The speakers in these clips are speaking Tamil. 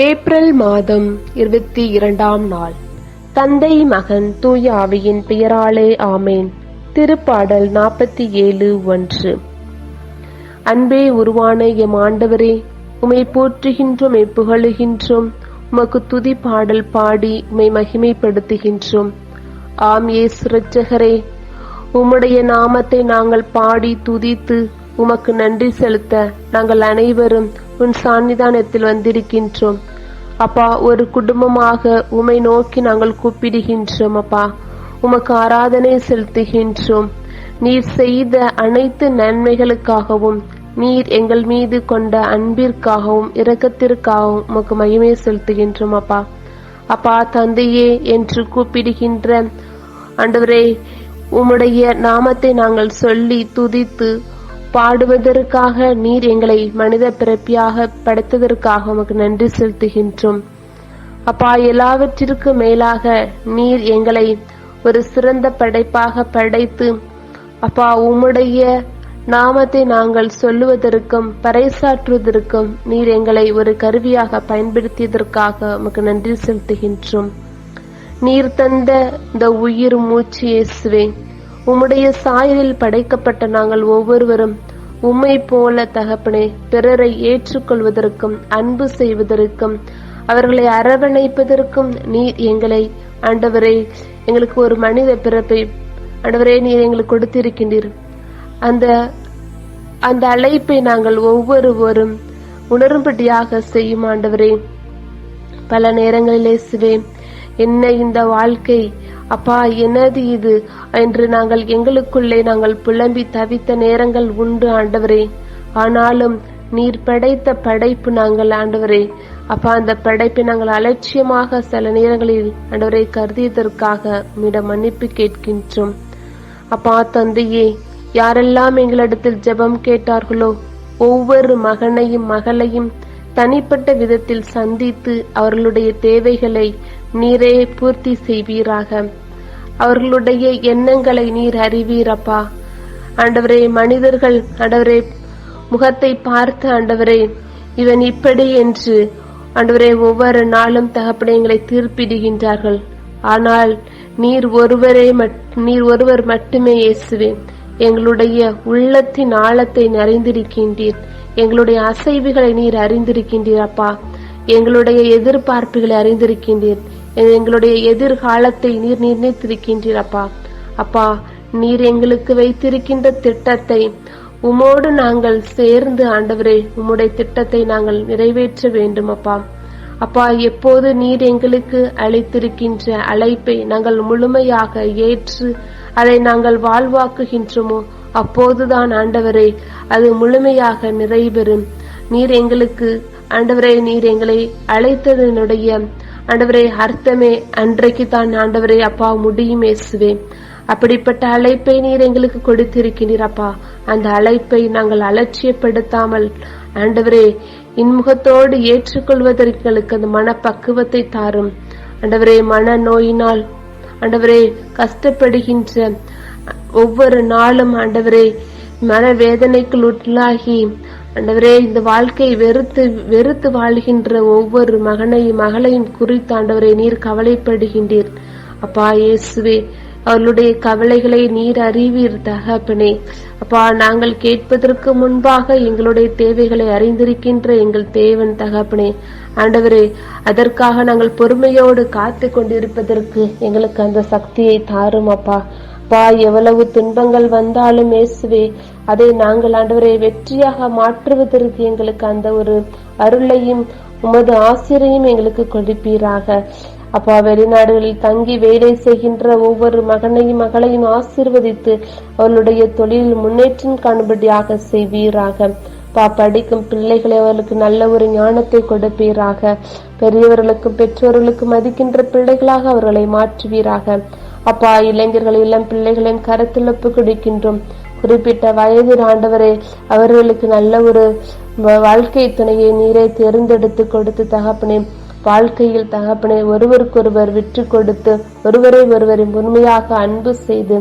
ஏப்ரல் மாதம் இருபத்தி இரண்டாம் நாள். தந்தை மகன் தூய ஆவியின் பெயராலே ஆமேன். திருப்பாடல் நாற்பத்தி ஏழு ஒன்று. அன்பே உருவான எம் ஆண்டவரே உமை போற்றுகின்றோம் புகழுகின்றோம் உமக்கு துதி பாடல் பாடி உம்மை மகிமைப்படுத்துகின்றோம். ஆம் ஏ சுரட்சகரே உம்முடைய நாமத்தை நாங்கள் பாடி துதித்து உமக்கு நன்றி செலுத்த நாங்கள் அனைவரும் உன் சாநிதானத்தில் வந்திருக்கின்றோம். அப்பா ஒரு குடும்பமாக உமை நோக்கி நாங்கள் கூப்பிடுகின்றோம் அப்பா. உமக்கு ஆராதனை செலுத்துகின்றோம். நீர் செய்த அனைத்து நன்மைகளுக்காகவும் நீர் எங்கள் மீது கொண்ட அன்பிற்காகவும் இரக்கத்திற்காகவும் உமக்கு மகிமை செலுத்துகின்றோம் அப்பா. அப்பா தந்தையே என்று கூப்பிடுகின்ற ஆண்டவரே உம்முடைய நாமத்தை நாங்கள் சொல்லி துதித்து பாடுவதற்காக நீர் எங்களை மனித பிறப்பியாக படைத்ததற்காக உமக்கு நன்றி செலுத்துகின்றோம். அப்பா எல்லாவற்றிற்கும் மேலாக நீர் எங்களை ஒரு சிறந்த படைப்பாக படைத்து அப்பா உம்முடைய நாமத்தை நாங்கள் சொல்லுவதற்கும் பறைசாற்றுவதற்கும் நீர் எங்களை ஒரு கருவியாக பயன்படுத்தியதற்காக உமக்கு நன்றி செலுத்துகின்றோம். நீர் தந்த இந்த உயிர் மூச்சு இயேசுவே உம்முடைய சாயலில் படைக்கப்பட்ட நாங்கள் ஒவ்வொருவரும் உம்மை போல தகப்பனே பிறரை ஏற்றுக்கொள்வதற்கும் அன்பு செய்வதற்கும் அவர்களை அரவணைப்பதற்கும் நீர் எங்களை. ஆண்டவரே எங்களுக்கு ஒரு மனித பிறப்பை ஆண்டவரே நீர் எங்களுக்கு கொடுத்திருக்கின்றீர். அந்த அந்த அழைப்பை நாங்கள் ஒவ்வொருவரும் உணரும்படியாக செய்யும் ஆண்டவரே. பல நேரங்களிலே சிவேன் என்ன இந்த வாழ்க்கை? அப்பா என்னது இது? என்று நாங்கள் எங்களுக்குள்ளே நாங்கள் புலம்பி தவித்த நேரங்கள் உண்டு ஆண்டவரே. ஆனாலும் நீர் படைத்த படைப்பு நாங்கள் ஆண்டவரே. அப்பா அந்த படைப்பை நாங்கள் அலட்சியமாக சில நேரங்களில் ஆண்டவரை கருதியதற்காக உம்மிடம் மன்னிப்பு கேட்கின்றோம். அப்பா தந்தையே யாரெல்லாம் எங்களிடத்தில் ஜெபம் கேட்டார்களோ ஒவ்வொரு மகனையும் மகளையும் தனிப்பட்ட விதத்தில் சந்தித்து அவர்களுடைய தேவைகளை நீரே பூர்த்தி செய்வீராக. அவர்களுடைய எண்ணங்களை நீர் அறிவீரப்பா. ஆண்டவரே மனிதர்கள் ஆண்டவரே முகத்தை பார்த்து ஆண்டவரே இவன் இப்படி என்று ஆண்டவரே ஒவ்வொரு நாளும் தகப்பனை எங்களை தீர்ப்பிடுகின்றார்கள். ஆனால் நீர் ஒருவரே நீர் ஒருவர் மட்டுமே இயேசுவேன் எங்களுடைய உள்ளத்தின் ஆழத்தை நிறைந்திருக்கின்றீர். எங்களுடைய அசைவுகளை நீர் அறிந்திருக்கின்றீர் அப்பா. எங்களுடைய எதிர்பார்ப்புகளை அறிந்திருக்கின்றீர். எங்களுடைய எதிர்காலத்தை நீர் நிர்ணயித்திருக்கின்றீர் அப்பா. அப்பா நீர் எங்களுக்கு வைத்திருக்கின்ற திட்டத்தை உமோடு நாங்கள் சேர்ந்து ஆண்டவரே உம்முடைய திட்டத்தை நாங்கள் நிறைவேற்ற வேண்டும் அப்பா. அப்பா எப்போது நீர் எங்களுக்கு அளித்திருக்கின்ற அழைப்பை நாங்கள் முழுமையாக ஏற்று அதை நாங்கள் வாழ்வாக்குகின்றோமோ? அப்போதுதான் ஆண்டவரே அது முழுமையாக நிறைவேறும் நீர் எங்களுக்கு ஆண்டவரே நீர் எங்களை அழைத்ததனுடைய ஆண்டவரே அர்த்தமே அன்றைக்கு தான் ஆண்டவரே அப்பா முடியும் ஏசுவேன் அப்படிப்பட்ட அழைப்பை நீர் எங்களுக்கு கொடுத்திருக்கிறீர் அப்பா. அந்த அழைப்பை நாங்கள் அலட்சியப்படுத்தாமல் ஆண்டவரே இன்முகத்தோடு ஏற்றுக்கொள்வதற்கு எங்களுக்கு அந்த மனப்பக்குவத்தை தாரும். ஆண்டவரே மன நோயினால் ஆண்டவரே கஷ்டப்படுகின்ற ஒவ்வொரு நாளும் ஆண்டவரே மனவேதனைக்குள் உள்ளாகி ஆண்டவரே இந்த வாழ்க்கை வெறுத்து வெறுத்து வாழ்கின்ற ஒவ்வொரு மகனையும் மகளையும் குறித்து ஆண்டவரே நீர் கவலைப்படுகின்றீர். அப்பா இயேசுவே அவர்களுடைய கவலைகளை நீர் அறிவீர் தகப்பனே. அப்பா நாங்கள் கேட்பதற்கு முன்பாக எங்களுடைய தேவைகளை அறிந்திருக்கின்ற எங்கள் தேவன் தகப்பனே. ஆண்டவரே அதற்காக நாங்கள் பொறுமையோடு காத்து கொண்டிருப்பதற்கு எங்களுக்கு அந்த சக்தியை தாரும் அப்பா. அப்பா எவ்வளவு துன்பங்கள் வந்தாலும் இயேசுவே அதை நாங்கள் ஆண்டவரை வெற்றியாக மாற்றுவதற்கு எங்களுக்கு அந்த ஒரு அருளையும் உமது ஆசிரியையும் எங்களுக்கு கொடுப்பீராக. அப்பா வெளிநாடுகளில் தங்கி வேலை செய்கின்ற ஒவ்வொரு மகனையும் மகளையும் ஆசீர்வதித்து அவளுடைய தொழிலில் முன்னேற்றம் காணும்படியாக செய்வீராக. பா படிக்கும் பிள்ளைகளை அவர்களுக்கு நல்ல ஒரு ஞானத்தை கொடுப்பீராக. பெரியவர்களுக்கும் பெற்றோர்களுக்கும் மதிக்கின்ற பிள்ளைகளாக அவர்களை மாற்றுவீராக. அப்பா இளைஞர்கள் இளம் பிள்ளைகளின் கருத்தில் ஒப்பு கொடுக்கின்றோம். குறிப்பிட்ட வயது ஆண்டவரே அவர்களுக்கு நல்ல ஒரு வாழ்க்கை துணையை நீரை தேர்ந்தெடுத்து கொடுத்து தகப்பனே வாழ்க்கையில் தகப்பனை ஒருவருக்கொருவர் விற்று கொடுத்து ஒருவரை ஒருவரை உண்மையாக அன்பு செய்து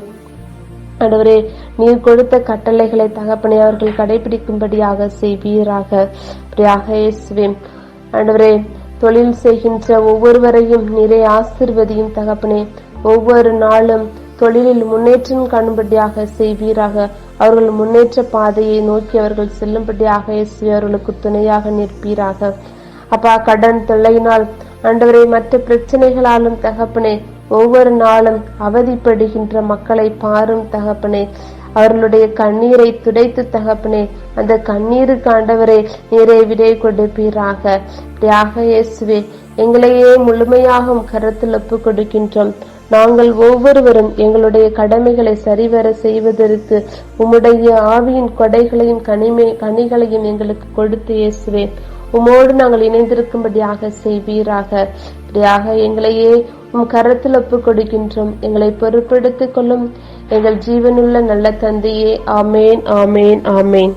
ஆண்டவரே நீர் கொடுத்த கட்டளைகளை தகப்பனை அவர்கள் கடைபிடிக்கும்படியாக செய்வீராக. அப்படியாக ஆண்டவரே தொழில் செய்கின்ற ஒவ்வொருவரையும் நிறை ஆசிர்வதியும் தகப்பனே. ஒவ்வொரு நாளும் தொழிலில் முன்னேற்றம் காணும்படியாக செய்வீராக. அவர்கள் முன்னேற்ற பாதையை நோக்கி அவர்கள் செல்லும்படியாக இயேசுவே அவர்களுக்கு துணையாக நிற்பீராக. அப்பா கடன் தொல்லையினால் ஆண்டவரை மற்ற பிரச்சனைகளாலும் தகப்பனே ஒவ்வொரு நாளும் அவதிப்படுகின்ற மக்களை பாரும் தகப்பனே. அவர்களுடைய கண்ணீரை துடைத்து தகப்பனே அந்த கண்ணீருக்கு ஆண்டவரே நீரை விடை கொடுப்பீராக. தியாக இயேசுவே எங்களையே முழுமையாக கருத்தில் ஒப்பு கொடுக்கின்றோம் நாங்கள் ஒவ்வொருவரும் எங்களுடைய கடமைகளை சரிவர செய்வதற்கு உம்முடைய ஆவியின் கொடைகளையும் கனிமை கனிகளையும் எங்களுக்கு கொடுத்து இயேசுவேன் உமோடு நாங்கள் இணைந்திருக்கும்படியாக செய்வீராக. இப்படியாக எங்களையே உம் கரத்தில் ஒப்புக் கொடுக்கின்றோம் எங்களை பொறுப்பெடுத்துக் கொள்ளும் எங்கள் ஜீவனுள்ள நல்ல தந்தையே. ஆமேன் ஆமேன் ஆமேன்.